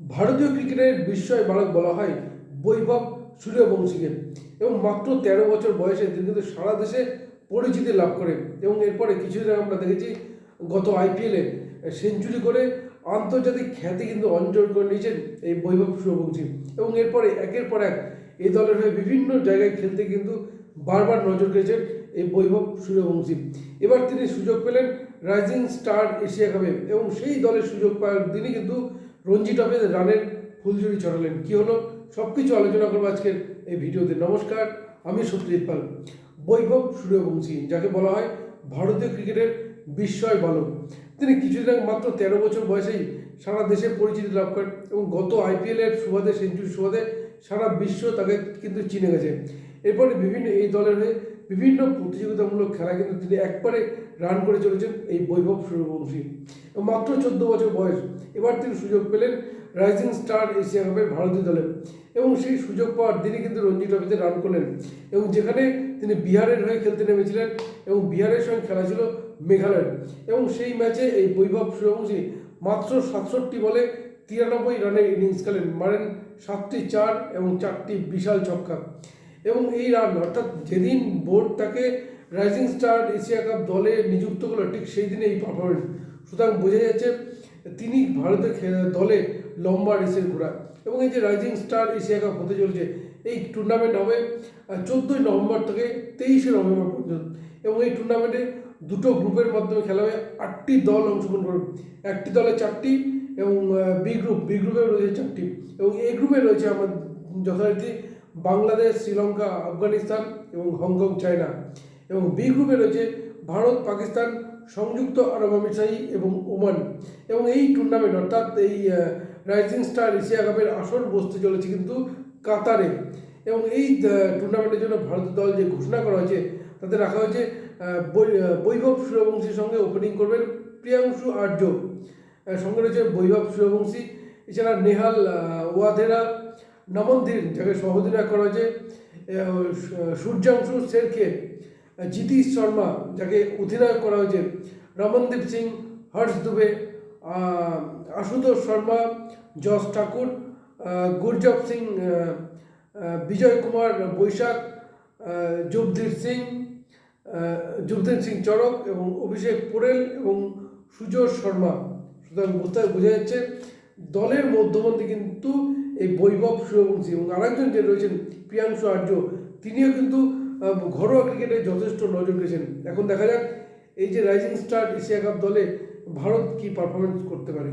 ভারতীয় ক্রিকেটের বিস্ময় বালক বলা হয় বৈভব সূর্যবংশীকে। এবং মাত্র তেরো বছর বয়সে তিনি কিন্তু সারা দেশে পরিচিতি লাভ করে এবং এরপরে কিছুদিন আমরা দেখেছি গত আইপিএলে সেঞ্চুরি করে আন্তর্জাতিক খ্যাতি কিন্তু অর্জন করে নিয়েছেন এই বৈভব সূর্যবংশী। এবং এরপরে একের পর এক এই দলের হয়ে বিভিন্ন জায়গায় খেলতে কিন্তু বারবার নজর কেড়েছেন এই বৈভব সূর্যবংশী। এবার তিনি সুযোগ পেলেন রাইজিং স্টার এশিয়া কাপে এবং সেই দলের সুযোগ পাওয়ার দিনই কিন্তু রঞ্জি ট্রফিতে রানের ফুলঝুরি চড়ালেন কি হলো? সব কিছু আলোচনা করব আজকের এই ভিডিওতে। নমস্কার, আমি সত্যজিৎ পাল। বৈভব সূর্যবংশী, যাকে বলা হয় ভারতীয় ক্রিকেটের বিস্ময় বালক। তিনি কিছুদিন আগে মাত্র তেরো বছর বয়সেই সারা দেশে পরিচিতি লাভ করেন এবং গত আইপিএলের সুবাদে সেঞ্চুরি সুবাদে সারা বিশ্ব তাকে কিন্তু চিনে গেছে। এরপরে বিভিন্ন এই দলের হয়ে বিভিন্ন প্রতিযোগিতামূলক খেলা কিন্তু তিনি একবারে রান করে চলেছেন এই বৈভব সূর্যবংশী মাত্র চোদ্দ বছর বয়স, এবার তিনি সুযোগ পেলেন রাইজিং স্টার এশিয়া কাপের ভারতীয় দলে। এবং সেই সুযোগ পাওয়ার দিনই কিন্তু রঞ্জি ট্রফিতে রান করলেন। এবং যেখানে তিনি বিহারের হয়ে খেলতে নেমেছিলেন এবং বিহারের সঙ্গে খেলা ছিল মেঘালয়ের। এবং সেই ম্যাচে এই বৈভব সূর্যবংশী মাত্র সাতষট্টি বলে তিরানব্বই রানের ইনিংস খেলেন। মারেন সাতটি চার এবং চারটি বিশাল ছক্কা। এবং এই রান, অর্থাৎ যেদিন বোর্ড তাকে রাইজিং স্টার এশিয়া কাপ দলে নিযুক্ত করল, ঠিক সেই দিনে এই পারফরমেন্স সুতরাং বোঝা যাচ্ছে তিনি ভারতের দলে লম্বা রেসের ঘোড়া। এবং এই যে রাইজিং স্টার এশিয়া কাপ হতে চলেছে, এই টুর্নামেন্ট হবে চোদ্দোই নভেম্বর থেকে তেইশে নভেম্বর পর্যন্ত। এবং এই টুর্নামেন্টে দুটো গ্রুপের মাধ্যমে খেলা হবে, আটটি দল অংশগ্রহণ করবে। একটি দলে চারটি এবং বি গ্রুপ বি গ্রুপে রয়েছে চারটি। এবং এ গ্রুপে রয়েছে আমার যথারীতি বাংলাদেশ শ্রীলঙ্কা আফগানিস্তান এবং হংকং চায়না এবং বি গ্রুপে রয়েছে ভারত পাকিস্তান সংযুক্ত আরব আমিরশাহী এবং ওমান এবং এই টুর্নামেন্ট অর্থাৎ এই রাইজিং স্টার এশিয়া কাপের আসর বসতে চলেছে কিন্তু কাতারে এবং এই টুর্নামেন্টের জন্য ভারতের দল যে ঘোষণা করা হয়েছে তাতে রাখা হয়েছে বৈভব সূর্যবংশীর সঙ্গে ওপেনিং করবেন প্রিয়াংশু আর্য। সঙ্গে রয়েছে বৈভব সূর্যবংশী এছাড়া নেহাল আহ, ওয়াধেরা নমনদিন যাকে সহদিনায়ক করা হয়েছে সূর্যাংশু শেরকে জিতীশ শর্মা যাকে অধিনায়ক করা হয়েছে রমনদীপ সিং, হর্ষ দুবে আশুতোষ শর্মা, যশ ঠাকুর গুরজব সিং বিজয় কুমার বৈশাখ যুবধীর সিং যুবধীর সিং চরক এবং অভিষেক পোরেল এবং সুজয় শর্মা। সুতরাং বুঝতে বোঝা যাচ্ছে, দলের মধ্যমন্ত্রী কিন্তু এই বৈভব সূর্যবংশী এবং আরেকজন যে রয়েছেন, প্রিয়াংশু আর্য, তিনিও কিন্তু ঘরোয়া ক্রিকেটে যথেষ্ট নজর রেখেছেন এখন দেখা যাক, এই যে রাইজিং স্টার এশিয়া কাপ দলে ভারত কি পারফরমেন্স করতে পারে।